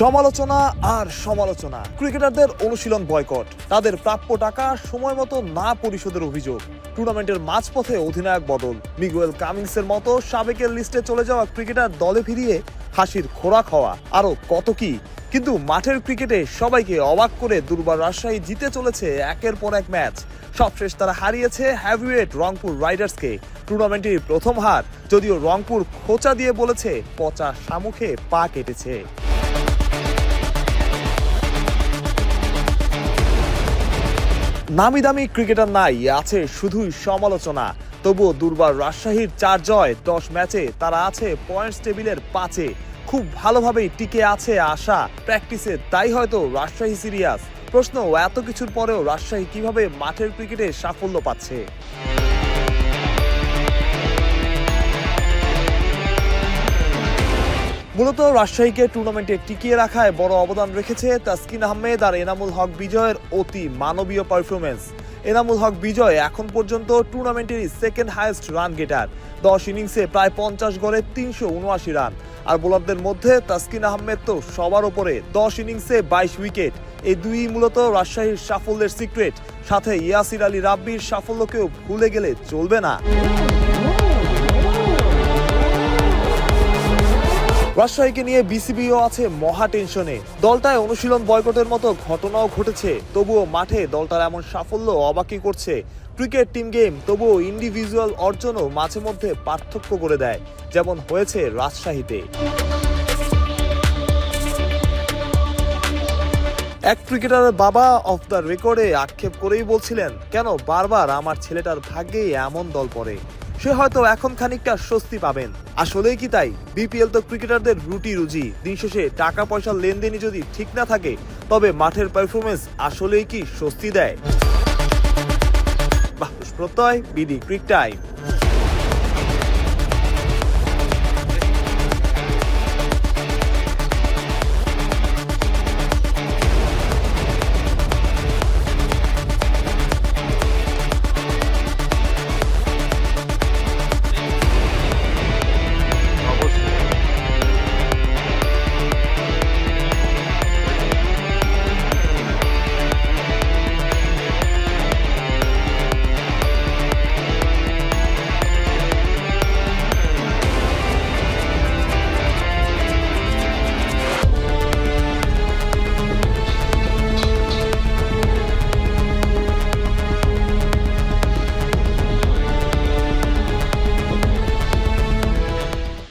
সমালোচনা আর সমালোচনা। ক্রিকেটারদের অনুশীলন বয়কট। তাদের প্রাপ্য টাকা সময় মতো না পরিশোধের অভিযোগ। টুর্নামেন্টের মাঝপথে অধিনায়ক বদল। মিগুয়েল কামিংসের মতো সাবেকের লিস্টে চলে যাওয়া ক্রিকেটার দলে ফিরিয়ে হাসির খোরাক হওয়া। আরও কত কি? কিন্তু মাঠের ক্রিকেটে সবাইকে অবাক করে দুর্বার রাজশাহী জিতে চলেছে একের পর এক ম্যাচ। সবশেষ তারা হারিয়েছে হ্যাভিওয়েট রংপুর রাইডার্সকে। টুর্নামেন্টের প্রথম হার যদিও রংপুর খোঁচা দিয়ে বলেছে, পচা শামুখে পা কেটেছে। নামি দামি ক্রিকেটার নাই, আছে শুধুই সমালোচনা। তবুও দুর্বার রাজশাহীর চার জয়, দশ ম্যাচে তারা আছে পয়েন্টস টেবিলের পাঁচে। খুব ভালোভাবেই টিকে আছে আশা। প্র্যাকটিসে তাই হয়তো রাজশাহী সিরিয়াস প্রশ্ন, এত কিছুর পরেও রাজশাহী কীভাবে মাঠের ক্রিকেটে সাফল্য পাচ্ছে? মূলত রাজশাহীকে টুর্নামেন্টে টিকিয়ে রাখায় বড় অবদান রেখেছে তাসকিন আহমেদ আর এনামুল হক বিজয়ের অতি মানবীয় পারফরমেন্স এনামুল হক বিজয় এখন পর্যন্ত টুর্নামেন্টের সেকেন্ড হায়েস্ট রান গেটার দশ ইনিংসে প্রায় পঞ্চাশ গড়ে তিনশো উনআশি রান। আর বোলারদের মধ্যে তাসকিন আহমেদ তো সবার ওপরে দশ ইনিংসে বাইশ উইকেট এই দুই মূলত রাজশাহীর সাফল্যের সিক্রেট সাথে ইয়াসির আলী রাব্বির সাফল্যকেও ভুলে গেলে চলবে না। রাজশাহীকে নিয়ে বিসিবিও আছে মহা টেনশনে। দলটায় অনুশীলন বয়কটের মতো ঘটনাও ঘটেছে। তবুও মাঠে দলটার এমন সাফল্য অবাকই করছে। ক্রিকেট টিম গেম তবুও ইন্ডিভিজুয়াল অর্জনও মাঝে মধ্যে পার্থক্য করে দেয়, যেমন হয়েছে রাজশাহীতে। এক ক্রিকেটারের বাবা অফ দ্য রেকর্ডে আক্ষেপ করেই বলছিলেন, কেন বারবার আমার ছেলেটার ভাগ্যেই এমন দল পড়ে? সে হয়তো এখন খানিকটা স্বস্তি পাবেন। আসলেই কি তাই? বিপিএল তো ক্রিকেটারদের রুটি রুজি। দিন শেষে টাকা পয়সার লেনদেনই যদি ঠিক না থাকে, তবে মাঠের পারফরমেন্স আসলেই কি স্বস্তি দেয়? প্রত্যয়, বিডি ক্রিক টাইম।